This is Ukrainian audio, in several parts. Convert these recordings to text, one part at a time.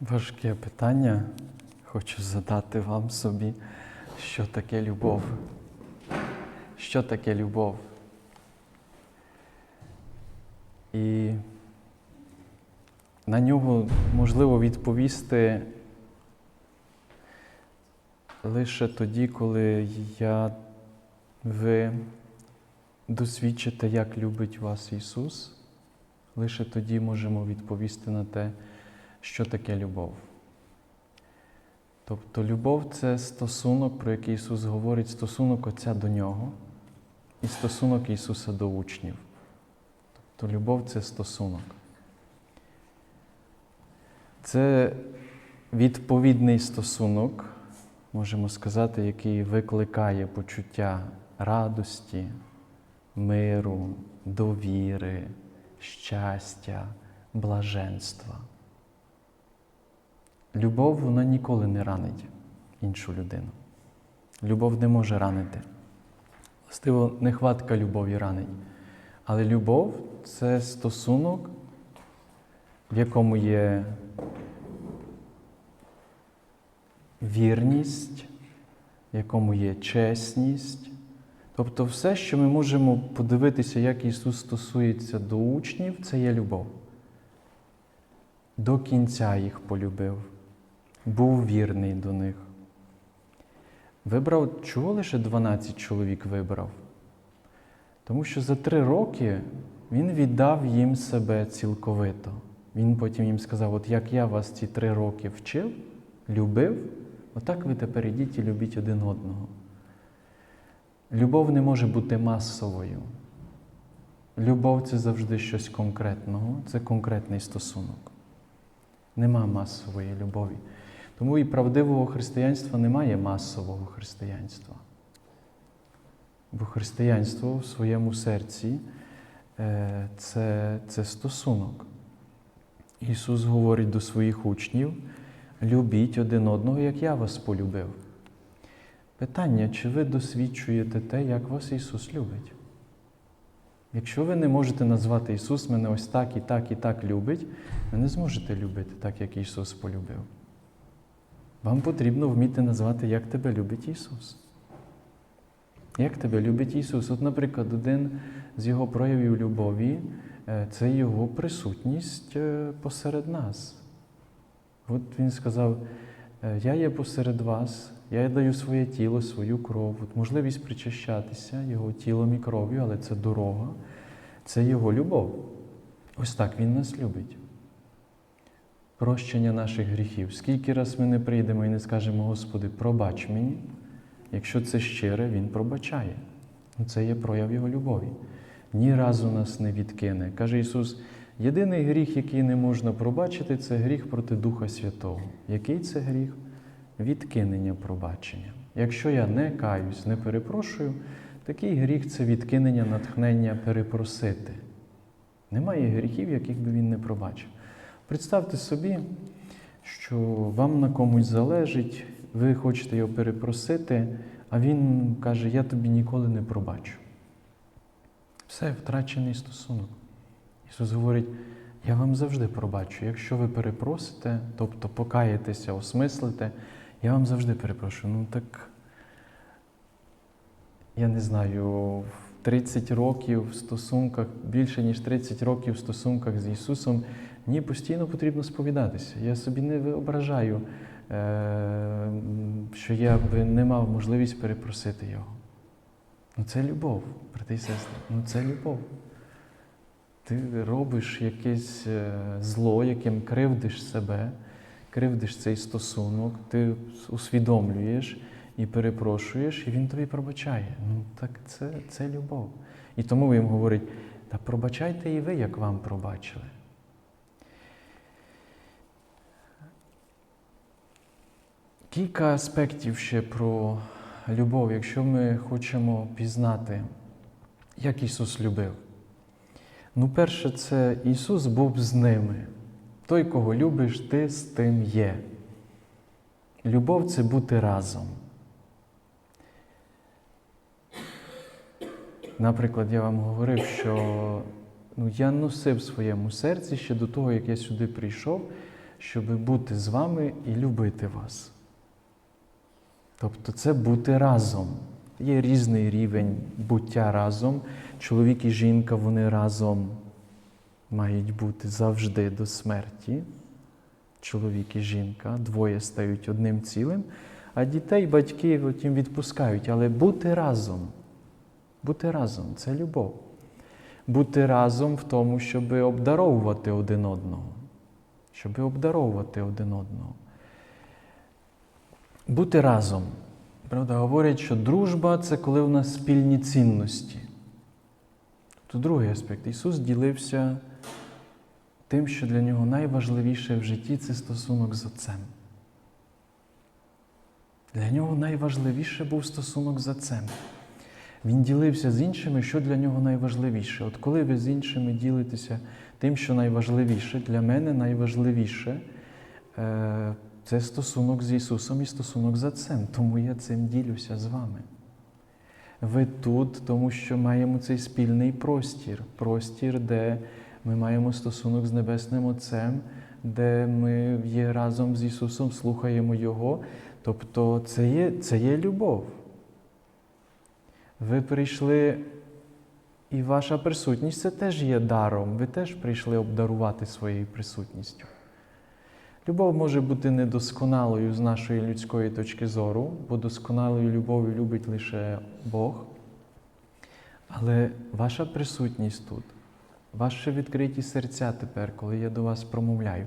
Важке питання. Хочу задати вам собі, що таке любов. Що таке любов? І на нього можливо відповісти лише тоді, коли я, ви досвідчите, як любить вас Ісус. Лише тоді можемо відповісти на те, що таке любов. Тобто любов це стосунок, про який Ісус говорить, стосунок Отця до Нього і стосунок Ісуса до учнів. Тобто любов це стосунок. Це відповідний стосунок, можемо сказати, який викликає почуття радості, миру, довіри, щастя, блаженства. Любов вона ніколи не ранить іншу людину. Любов не може ранити. Властиво, нехватка любові ранить. Але любов це стосунок, в якому є вірність, в якому є чесність. Тобто все, що ми можемо подивитися, як Ісус стосується до учнів, це є любов. До кінця їх полюбив, був вірний до них. Вибрав, чого лише 12 чоловік вибрав? Тому що за три роки він віддав їм себе цілковито. Він потім їм сказав: от як я вас ці три роки вчив, любив, отак ви тепер ідіть і любіть один одного. Любов не може бути масовою. Любов це завжди щось конкретного, це конкретний стосунок. Нема масової любові. Тому і правдивого християнства немає масового християнства. Бо християнство в своєму серці е, це, це стосунок. Ісус говорить до своїх учнів: любіть один одного, як я вас полюбив. Питання, чи ви досвідчуєте те, як вас Ісус любить? Якщо ви не можете назвати Ісус мене ось так і так і так любить, ви не зможете любити так, як Ісус полюбив. Вам потрібно вміти назвати, як тебе любить Ісус. Як тебе любить Ісус? От, наприклад, один з Його проявів любові е, це Його присутність е, посеред нас. От Він сказав: «Е, Я є посеред вас, я даю своє тіло, свою кров, От можливість причащатися Його тілом і кров'ю, але це дорога, це Його любов. Ось так Він нас любить. Прощення наших гріхів. Скільки раз ми не прийдемо і не скажемо, Господи, пробач мені, якщо це щире, Він пробачає. Ну, Це є прояв Його любові. Ні разу нас не відкине. Каже Ісус, єдиний гріх, який не можна пробачити, це гріх проти Духа Святого. Який це гріх? Відкинення пробачення. Якщо я не каюсь, не перепрошую, такий гріх це відкинення натхнення перепросити. Немає гріхів, яких би він не пробачив. Представте собі, що вам на комусь залежить, ви хочете його перепросити, а він каже, я тобі ніколи не пробачу. Все, втрачений стосунок. Ісус говорить, я вам завжди пробачу. Якщо ви перепросите, тобто покаєтеся, осмислите, я вам завжди перепрошую. Ну так, я не знаю, в 30 років в стосунках, більше ніж 30 років в стосунках з Ісусом, мені постійно потрібно сповідатися. Я собі не виображаю, е, що я би не мав можливість перепросити Його. Ну це любов, брати і сестри. Ну це любов. Ти робиш якесь е, зло, яким кривдиш себе, кривдиш цей стосунок, ти усвідомлюєш і перепрошуєш, і він тобі пробачає. Ну так це, це любов. І тому він говорить: та пробачайте і ви, як вам пробачили. Кілька аспектів ще про любов, якщо ми хочемо пізнати, як Ісус любив. Ну, перше, це Ісус був з ними. Той, кого любиш, ти з тим є. Любов це бути разом. Наприклад, я вам говорив, що ну, я носив в своєму серці ще до того, як я сюди прийшов, щоб бути з вами і любити вас. Тобто це бути разом. Є різний рівень буття разом. Чоловік і жінка вони разом мають бути завжди до смерті. Чоловік і жінка, двоє стають одним цілим, а дітей батьки потім відпускають. Але бути разом, бути разом це любов. Бути разом в тому, щоб обдаровувати один одного. Щоб обдаровувати один одного. Бути разом. Правда, говорять, що дружба це коли в нас спільні цінності. Тобто другий аспект. Ісус ділився тим, що для нього найважливіше в житті це стосунок з Отцем. Для нього найважливіше був стосунок з Отцем. Він ділився з іншими, що для нього найважливіше. От коли ви з іншими ділитеся тим, що найважливіше, для мене найважливіше е, це стосунок з Ісусом і стосунок з Отцем. Тому я цим ділюся з вами. Ви тут, тому що маємо цей спільний простір, простір, де ми маємо стосунок з Небесним Отцем, де ми є разом з Ісусом, слухаємо Його. Тобто це є, це є любов. Ви прийшли, і ваша присутність це теж є даром. Ви теж прийшли обдарувати своєю присутністю. Любов може бути недосконалою з нашої людської точки зору, бо досконалою любов'ю любить лише Бог. Але ваша присутність тут, ваші відкриті серця тепер, коли я до вас промовляю,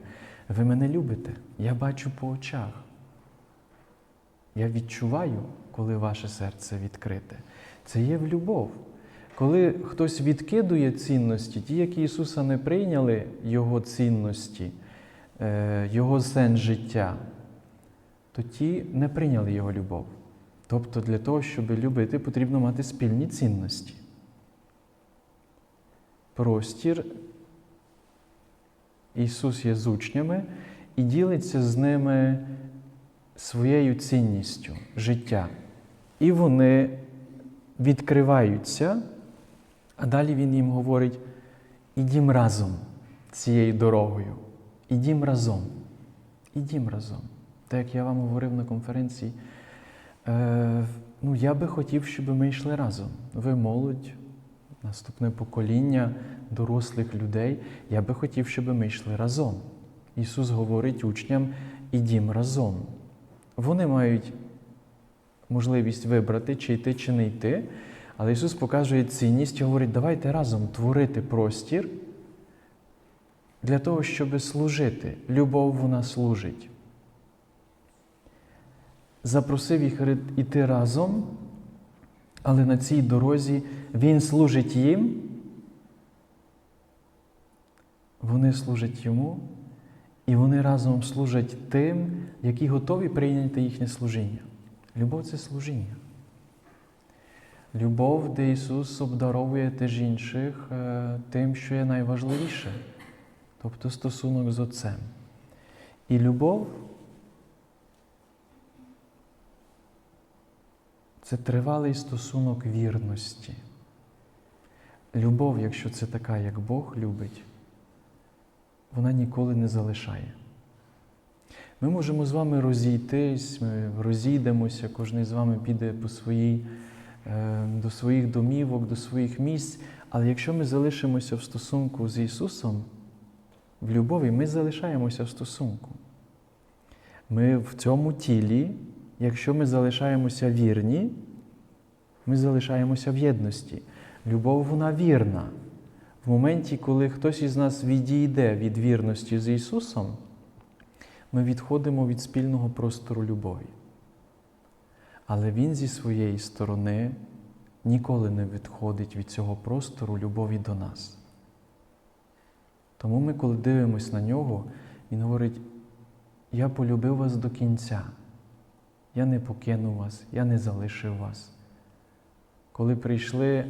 ви мене любите. Я бачу по очах. Я відчуваю, коли ваше серце відкрите. Це є в любов. Коли хтось відкидує цінності, ті, які Ісуса не прийняли, Його цінності, Його сенс життя, то ті не прийняли Його любов. Тобто для того, щоб любити, потрібно мати спільні цінності. Простір Ісус є з учнями і ділиться з ними своєю цінністю життя. І вони відкриваються, а далі Він їм говорить: ідім разом цією дорогою, ідім разом, ідім разом. Так як я вам говорив на конференції, е, ну, я би хотів, щоб ми йшли разом. Ви молодь, наступне покоління дорослих людей. Я би хотів, щоб ми йшли разом. Ісус говорить учням, ідім разом. Вони мають можливість вибрати, чи йти, чи не йти. Але Ісус показує цінність і говорить, давайте разом творити простір для того, щоб служити. Любов вона служить. Запросив їх іти разом, але на цій дорозі Він служить їм, вони служать йому, і вони разом служать тим, які готові прийняти їхнє служіння. Любов це служіння. Любов, де Ісус обдаровує теж інших е, тим, що є найважливіше, тобто стосунок з Отцем. І любов це тривалий стосунок вірності. Любов, якщо це така, як Бог любить, вона ніколи не залишає. Ми можемо з вами розійтись, ми розійдемося, кожен з вами піде по своїй, е, до своїх домівок, до своїх місць. Але якщо ми залишимося в стосунку з Ісусом, в любові, ми залишаємося в стосунку. Ми в цьому тілі, якщо ми залишаємося вірні, ми залишаємося в єдності. Любов вона вірна. В моменті, коли хтось із нас відійде від вірності з Ісусом, ми відходимо від спільного простору любові. Але Він зі своєї сторони ніколи не відходить від цього простору любові до нас. Тому ми, коли дивимося на нього, Він говорить: Я полюбив вас до кінця, я не покинув вас, я не залишив вас. Коли прийшли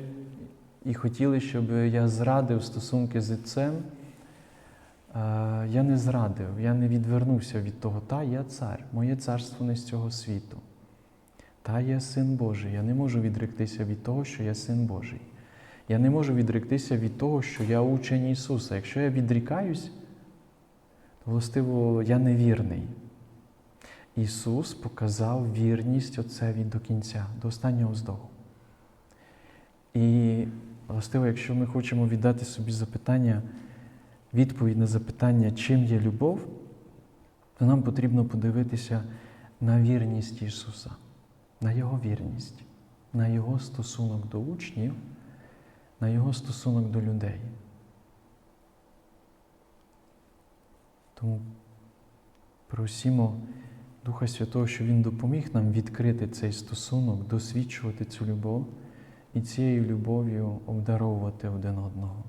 і хотіли, щоб я зрадив стосунки з Отцем, я не зрадив, я не відвернувся від того, та я цар, моє царство не з цього світу. Та я син Божий. Я не можу відректися від того, що я син Божий. Я не можу відректися від того, що я учень Ісуса. Якщо я відрікаюсь, то властиво, я невірний. Ісус показав вірність Отцеві до кінця, до останнього вздоху. І, властиво, якщо ми хочемо віддати собі запитання, відповідь на запитання, чим є любов, то нам потрібно подивитися на вірність Ісуса, на Його вірність, на Його стосунок до учнів, на Його стосунок до людей. Тому просімо Духа Святого, щоб Він допоміг нам відкрити цей стосунок, досвідчувати цю любов і цією любов'ю обдаровувати один одного.